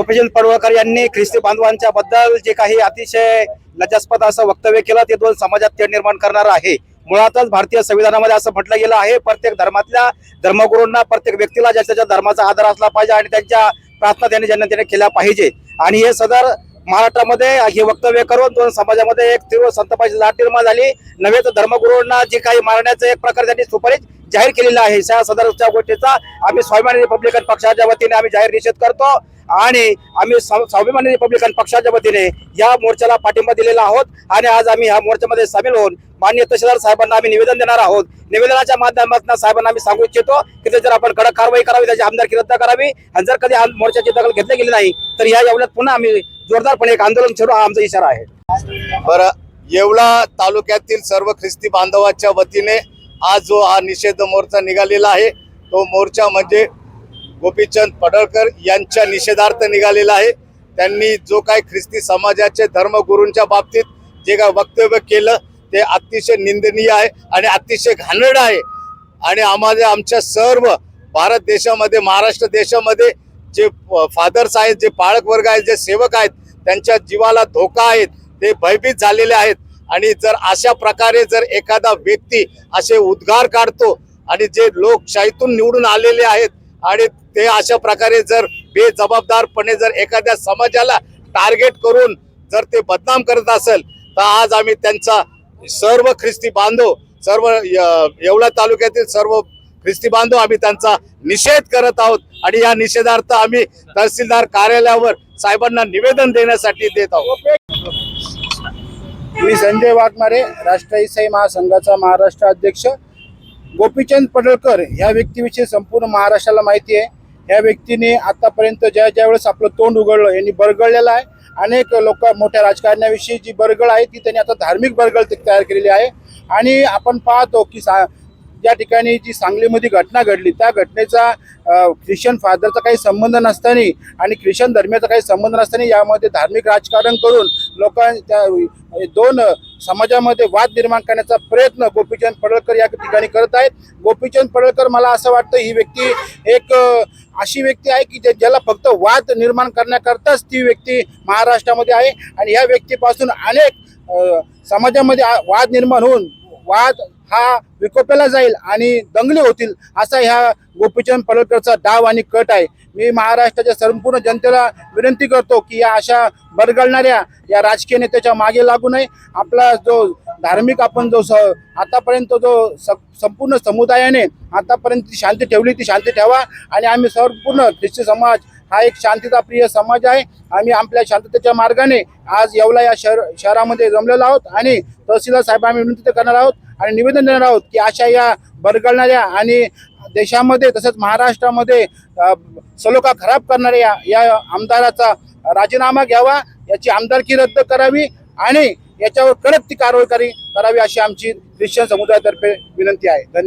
गोपीचंद पडवळकर यांनी ख्रिस्ती बांधवांच्या बद्दल जे काही अतिशय लज्जास्पद असं वक्तव्य केलं ते दोन समाजात तेढ निर्माण करणार आहे. मुळातच भारतीय संविधानामध्ये असं म्हटलं गेलं आहे प्रत्येक धर्मातल्या धर्मगुरूंना प्रत्येक व्यक्तीला ज्याच्या धर्माचा आदर असला पाहिजे आणि त्यांच्या प्रार्थना त्यांनी ज्यांना त्याने केल्या पाहिजे. आणि हे सदर महाराष्ट्रामध्ये हे वक्तव्य करून दोन समाजामध्ये एक तीव्र संतापाची लाट निर्माण झाली. नव्हे तर धर्मगुरूंना जे काही मारण्याचं एक प्रकार त्यांनी सुपारीच जाहीर केलेला आहे. या सदरच्या गोष्टीचा आम्ही स्वाभिमानी रिपब्लिकन पक्षाच्या वतीने आम्ही जाहीर निषेध करतो आणि आम्ही स्वाभिमानी रिपब्लिकन पक्षाच्या वतीने या मोर्चाला पाठिंबा दिलेला आहोत आणि आज आम्ही ह्या मोर्चामध्ये सामील होऊन माननीय तहसीलदार साहेबांना आम्ही निवेदन देणार आहोत. निवेदनाच्या माध्यमातून साहेबांना आम्ही सांगू इच्छितो की ते जर आपण कडक कारवाई करावी त्याची आमदारकी रद्द करावी आणि जर कधी मोर्चाची दखल घेतली गेली नाही तर या एवढ्यात पुन्हा आम्ही जोरदारपणे एक आंदोलन छेडू हा आमचा इशारा आहे. बरं येवला तालुक्यातील सर्व ख्रिस्ती बांधवाच्या वतीने आज जो हा निषेध मोर्चा निघालेला आहे तो मोर्चा म्हणजे गोपीचंद पडळकर यांच्या निषेधार्थ निघालेला आहे. त्यांनी जो काय ख्रिस्ती समाजाचे धर्मगुरूंच्या बाबतीत जे काय वक्तव्य केलं ते अतिशय निंदनीय आहे आणि अतिशय घाणेरड आहे. आणि आम्हाला आमच्या सर्व भारत देशामध्ये महाराष्ट्र देशामध्ये जे फादर्स आहेत जे पाळक वर्ग आहेत जे सेवक आहेत त्यांच्या जीवाला धोका आहेत ते भयभीत झालेले आहेत. आणि जर अशा प्रकारे जर एखादा व्यक्ती असे उद्गार काढतो आणि जे लोकशाहीतून निवडून आलेले आहेत आणि ते अशा प्रकारे जर बेजबाबदारपणे जर एखाद्या समाजाला टार्गेट करून जर ते बदनाम करत असेल तर आज आम्ही त्यांचा सर्व ख्रिस्ती बांधव सर्व येवला तालुक्यातील सर्व ख्रिस्ती बांधव आम्ही त्यांचा निषेध करत आहोत आणि या निषेधार्थ आम्ही तहसीलदार कार्यालयावर साहेबांना निवेदन देण्यासाठी देत आहोत. मी संजय वाघमारे राष्ट्रीय इसाई महासंघाचा महाराष्ट्र अध्यक्ष. गोपीचंद पडळकर ह्या व्यक्तीविषयी संपूर्ण महाराष्ट्राला माहिती आहे. ह्या व्यक्तीने आतापर्यंत ज्या ज्या वेळेस आपलं तोंड उघडलं यांनी बरगळलेलं आहे. अनेक लोक मोठ्या राजकारण्याविषयी जी बरगळ आहे ती त्यांनी आता धार्मिक बरगळ तयार केलेली आहे. आणि आपण पाहतो की सा ज्या ठिकाणी जी सांगलीमध्ये घटना घडली त्या घटनेचा ख्रिश्चन फादरचा काही संबंध नसताना आणि ख्रिश्चन धर्मियाचा काही संबंध नसताना यामध्ये धार्मिक राजकारण करून लोकां त्या दोन समाजामध्ये वाद निर्माण करण्याचा प्रयत्न गोपीचंद पडळकर या ठिकाणी करत आहेत. गोपीचंद पडळकर मला असं वाटतं ही व्यक्ती एक अशी व्यक्ती आहे की ज्याला फक्त वाद निर्माण करण्याकरताच ती व्यक्ती महाराष्ट्रामध्ये आहे. आणि ह्या व्यक्तीपासून अनेक समाजामध्ये आ- वाद निर्माण होऊन वाद हा विकोपेला जाईल आणि दंगली होतील असा ह्या गोपीचंद पडळकरचा डाव आणि कट आहे. मी महाराष्ट्राच्या संपूर्ण जनतेला विनंती करतो की या अशा बरगळणाऱ्या या राजकीय नेत्याच्या मागे लागू नये. आपला जो धार्मिक आपण जो स आतापर्यंत जो स संपूर्ण समुदायाने आतापर्यंत शांती ठेवली ती शांती ठेवा आणि आम्ही संपूर्ण ख्रिस्ती समाज हा एक शांतता प्रिय समाज आहे. आम्ही आपल्या शांततेच्या मार्गाने आज येवला या शहर शहरामध्ये जमलेलो आहोत आणि तहसीलदार साहेब आम्ही विनंती करणार आहोत आणि निवेदन देणार आहोत की अशा या बरगळणाऱ्या आणि देशामध्ये तसंच महाराष्ट्रामध्ये सलोखा खराब करणाऱ्या या आमदाराचा राजीनामा घ्यावा याची आमदारकी रद्द करावी आणि याच्यावर कडक ती कारवाई करावी अशी आमची ख्रिश्चन समुदायातर्फे विनंती आहे. धन्यवाद.